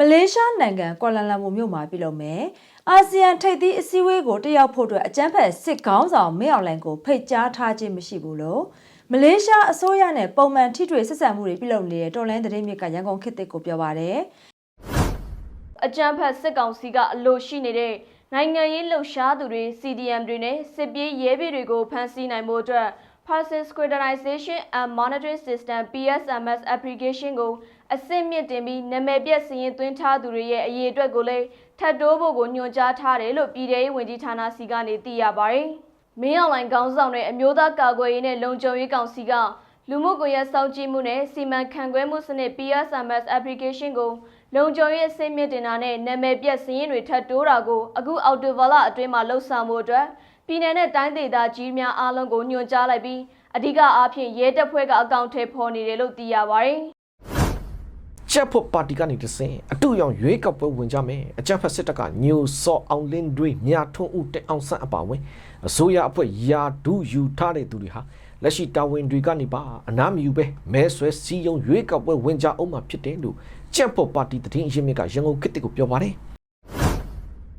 မလေးရှားနိုင်ငံကွာလာလမ်ပူမြို့မှာပြုလုပ်မယ်။အာဆီယံထိပ်သီးအစည်းအဝေးကိုတက်ရောက်ဖို့အတွက်အကြမ်းဖက်စစ်ခေါင်းဆောင်မင်းအောင်လှိုင်ကိုဖိတ်ကြားထားခြင်းမရှိဘူးလို့မလေးရှားအစိုးရနဲ့ပုံမှန်ထိတွေ့ဆက်ဆံမှုတွေပြုလုပ်နေတဲ့တော်လိုင်းသတင်းမြစ်ကရန်ကုန်ခေတ်သစ်ကိုပြောပါရယ်အကြမ်းဖက်စစ်ကောင်စီကအလို့ရှိနေတဲ့နိုင်ငံရေးလှုပ်ရှားသူတွေ CDM တွေနဲ့စစ်ပြေးရဲဘေးတွေကိုဖမ်းဆီးနိုင်မှုအတွက် Person Scrutinization and Monitoring System PSMS application ကို အစစ်မြင့်တင်ပြီးနာမည်ပြက်စည်ရင်သွင်းထားသူတွေရဲ့အရေးအတွက်ကိုလည်းထပ်တိုးဖို့ကိုညွှန်ကြားထားတယ်လို့ပြည်ထောင်ရေးဝန်ကြီးဌာနစီကနေသိရပါတယ်။မင်းအောင်လှိုင်ခေါင်းဆောင်တဲ့အမျိုးသားကာကွယ်ရေးနဲ့လုံခြုံရေးကောင်စီကလူမှုကွန်ရက်စောင့်ကြည့်မှုနဲ့စီမံခန့်ခွဲမှုစနစ် PSMS application ကိုလုံခြုံရေးအစိမ့်မြင့်တင်တာနဲ့နာမည်ပြက်စည်ရင်တွေထပ်တိုးတာကိုအခုအော်တိုဘာလအတွင်းမှာလှုပ်ဆောင်မှုအတွက်ပြည်내နဲ့တိုင်းဒေသကြီးများအားလုံးကိုညွှန်ကြားလိုက်ပြီးအဓိကအားဖြင့်ရဲတပ်ဖွဲ့ကအကောင့်ထဲပေါ်နေတယ်လို့သိရပါတယ်။ ချက်ဖို့ပါတီကနေတစင်အတူရောင်ရွေးကောက်ပွဲဝင်ကြမယ်အကြံဖက်စစ်တပ်ကညိုစောအောင်လင်းတွေမြာထွန်းဦးတက်အောင်ဆန်းအပါဝင်အစိုးရအဖွဲ့ယာဒူးယူထားတဲ့သူတွေဟာလက်ရှိတာဝန်တွေကနေပါအနားမယူပဲမဲဆွဲစီယုံရွေးကောက်ပွဲဝင်ကြအောင်မှဖြစ်တယ်လို့ချက်ဖို့ပါတီတည်င်းအရင်မြစ်ကရန်ကုန်ခေတ်တစ်ကိုပြောပါတယ်။